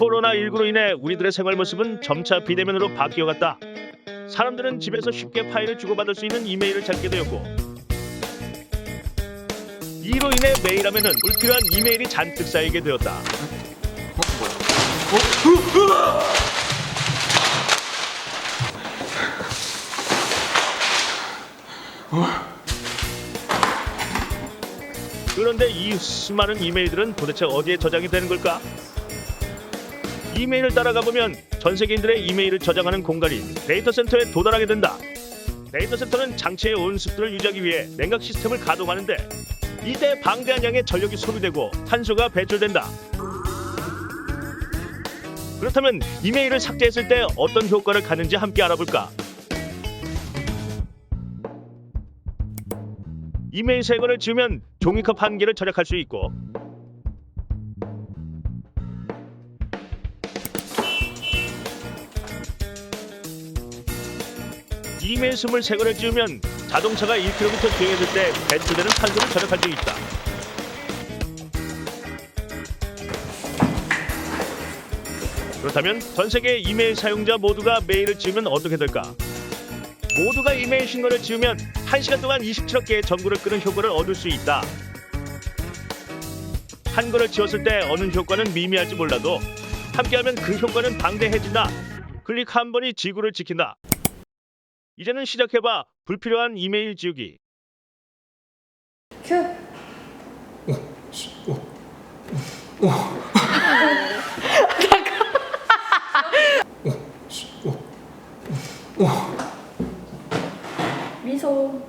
코로나19로 인해 우리들의 생활 모습은 점차 비대면으로 바뀌어갔다. 사람들은 집에서 쉽게 파일을 주고받을 수 있는 이메일을 찾게 되었고 이로 인해 메일하면은 불필요한 이메일이 잔뜩 쌓이게 되었다. 그런데 이 수많은 이메일들은 도대체 어디에 저장이 되는 걸까? 이메일을 따라가 보면 전 세계인들의 이메일을 저장하는 공간인 데이터 센터에 도달하게 된다. 데이터 센터는 장치의 온습도를 유지하기 위해 냉각 시스템을 가동하는데 이때 방대한 양의 전력이 소비되고 탄소가 배출된다. 그렇다면 이메일을 삭제했을 때 어떤 효과를 갖는지 함께 알아볼까? 이메일 세 권을 지우면 종이컵 한 개를 절약할 수 있고 이메일 23권을 지우면 자동차가 1km 주행했을 때 배출되는 탄소를 절약할 수 있다. 그렇다면 전 세계 이메일 사용자 모두가 메일을 지우면 어떻게 될까? 모두가 이메일 신고를 지우면 1시간 동안 27억 개의 전구를 끄는 효과를 얻을 수 있다. 한 권을 지웠을 때 얻는 효과는 미미할지 몰라도 함께하면 그 효과는 방대해진다. 클릭 한 번이 지구를 지킨다. 이제는 시작해봐. 불필요한 이메일 지우기. 큐. 미소.